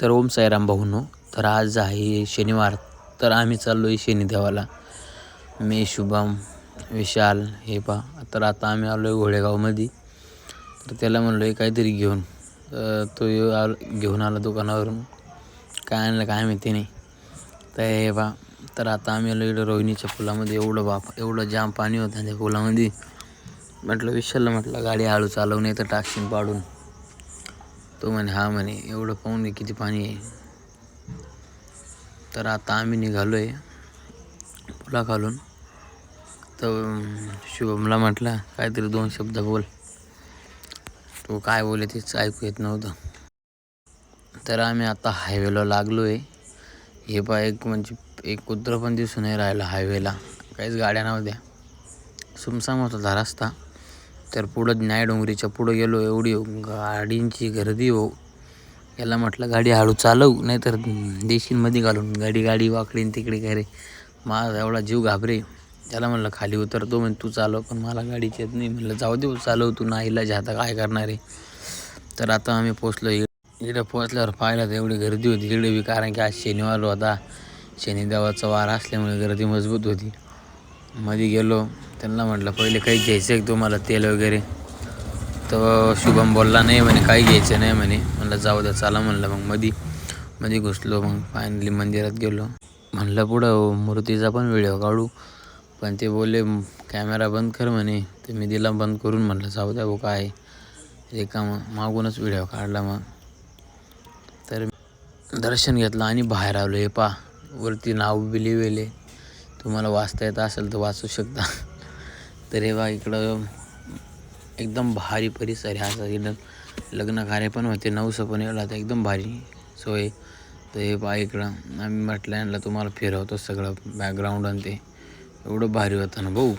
तर ओम साईराम भाऊनो तर आज आहे शनिवार तर आम्ही चाललो आहे शनिदेवाला मी शुभम विशाल हे पा तर आता आम्ही आलो आहे घोडेगावमध्ये. तर त्याला म्हणलो आहे काहीतरी घेऊन. तो आल घेऊन आला दुकानावरून. काय आणलं काय माहिती नाही. तर हे बा तर आता आम्ही आलो इकडं रोहिणीच्या पुलामध्ये. एवढं बाप एवढं जाम पाणी होतं त्या पुलामध्ये. म्हटलं विशालला म्हटलं गाडी हळू चालवून तर टाकशीन पाडून. तो म्हणे हा म्हणे एवढं पाहून घे किती पाणी आहे. तर आता आम्ही निघालो आहे पुला घालून तर शुभमला म्हटलं काहीतरी दोन शब्द बोल. तो काय बोले तेच ऐकू येत नव्हतं. तर आम्ही आता हायवेला लागलो आहे हे पा एक म्हणजे एक कुत्रं पण दिसून नाही राहिलं हायवेला काहीच गाड्या नव्हत्या. सुमसाम होता हा रस्ता. तर पुढं न्यायडोंगरीच्या पुढं गेलो एवढी गाडींची गर्दी हो. याला म्हटलं गाडी हळू चालवू नाहीतर देशींमध्ये घालून गाडी गाडी वाकडी तिकडे काय रे? माझा एवढा जीव घाबरे. त्याला म्हणलं खाली उतरतो म्हणजे तू चालव पण मला गाडीची येत नाही. म्हणलं जाऊ दे चालव तू नाहीला जे आता काय करणार आहे? तर आता आम्ही पोचलो इकडे इकडे पोचल्यावर पाहिलं तर एवढी गर्दी होती. इकडे बी कारण की आज शनिवार होता. शनिदेवाचा वार असल्यामुळे गर्दी मजबूत होती. मध्ये गेलो त्यांना म्हटलं पहिले काही घ्यायचं आहे तुम्हाला? तेल वगैरे? तर शुभम बोलला नाही म्हणे काही घ्यायचं नाही म्हणे. म्हणलं जाऊ द्या चला म्हणलं मग मध्ये मध्ये घुसलो मग फायनली मंदिरात गेलो. म्हणलं पुढं हो, मूर्तीचा पण व्हिडिओ काढू. पण ते बोलले कॅमेरा बंद कर म्हणे. तर मी दिला बंद करून म्हणलं जाऊ द्या भाऊ काय रिकामं मागूनच व्हिडिओ काढला मग. तर दर्शन घेतलं आणि बाहेर आलो. हे पा वरती नाव बी लिहिलेले तुम्हाला वाचता येत असेल तर वाचू शकता. तर हे बा इकडं एकदम भारी परिसर आहे. असा इकडं लग्न कार्य पण होते नऊसं पण येला तर एकदम भारी सोय. तर हे बा इकडं आम्ही म्हटलं यांना तुम्हाला फिरवतो सगळं बॅकग्राऊंड आणि ते. एवढं भारी होतं ना भाऊ